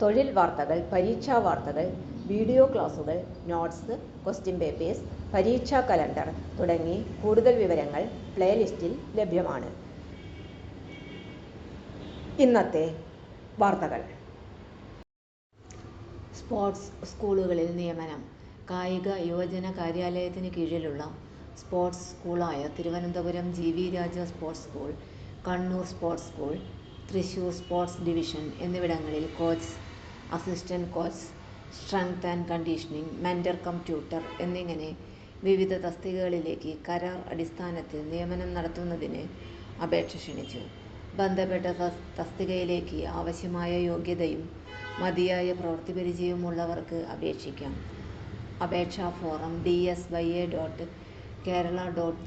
തൊഴിൽ വാർത്തകൾ പരീക്ഷാ വാർത്തകൾ വീഡിയോ ക്ലാസുകൾ നോട്ട്സ് ക്വസ്റ്റ്യൻ പേപ്പേഴ്സ് പരീക്ഷാ കലണ്ടർ തുടങ്ങി കൂടുതൽ വിവരങ്ങൾ പ്ലേലിസ്റ്റിൽ ലഭ്യമാണ്. ഇന്നത്തെ വാർത്തകൾ. സ്പോർട്സ് സ്കൂളുകളിൽ നിയമനം. കായിക യുവജന കാര്യാലയത്തിന് കീഴിലുള്ള sports സ്കൂളായ Thiruvananthapuram G V Raja sports school Kannur sports school Thrissur sports division എന്നിവിടങ്ങളിൽ coach assistant coach strength and conditioning mentor cum tutor എന്നിങ്ങനെ വിവിധ തസ്തികകളിലേക്ക് കരാർ അടിസ്ഥാനത്തിൽ നിയമനം നടത്തുന്നതിന് അപേക്ഷ ക്ഷണിച്ചു. ബന്ധപ്പെട്ട തസ് തസ്തികയിലേക്ക് ആവശ്യമായ യോഗ്യതയും മതിയായ പ്രവൃത്തി പരിചയവുമുള്ളവർക്ക് അപേക്ഷിക്കാം. അപേക്ഷാ form Y A dot Kerala dot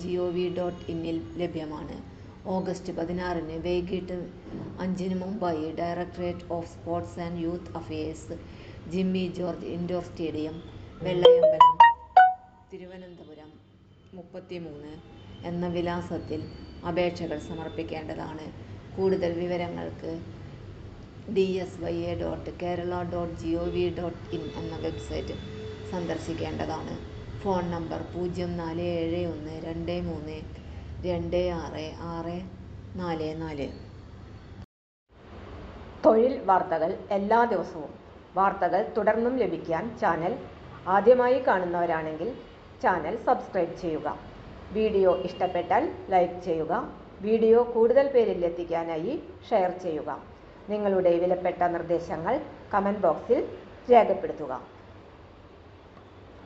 dot ഇന്നിൽ ലഭ്യമാണ്. ഓഗസ്റ്റ് പതിനാറിന് വൈകിട്ട് അഞ്ചിന് Mumbai directorate of sports and youth affairs Jimmy George indoor stadium Vellayambalam Thiruvananthapuram മുപ്പത്തിമൂന്ന് എന്ന വിലാസത്തിൽ അപേക്ഷകൾ സമർപ്പിക്കേണ്ടതാണ്. കൂടുതൽ വിവരങ്ങൾക്ക് D S Y A dot Kerala dot dot in എന്ന വെബ്സൈറ്റ് സന്ദർശിക്കേണ്ടതാണ്. ഫോൺ നമ്പർ പൂജ്യം നാല് ഏഴ് ഒന്ന് രണ്ട് മൂന്ന് രണ്ട് ആറ് ആറ് നാല് നാല്. തൊഴിൽ വാർത്തകൾ എല്ലാ ദിവസവും. വാർത്തകൾ തുടർന്നും ലഭിക്കാൻ ചാനൽ ആദ്യമായി കാണുന്നവരാണെങ്കിൽ ചാനൽ സബ്സ്ക്രൈബ് ചെയ്യുക. വീഡിയോ ഇഷ്ടപ്പെട്ടാൽ ലൈക്ക് ചെയ്യുക. വീഡിയോ കൂടുതൽ പേരിൽ എത്തിക്കാനായി ഷെയർ ചെയ്യുക. നിങ്ങളുടെ വിലപ്പെട്ട നിർദ്ദേശങ്ങൾ കമന്റ് ബോക്സിൽ രേഖപ്പെടുത്തുക.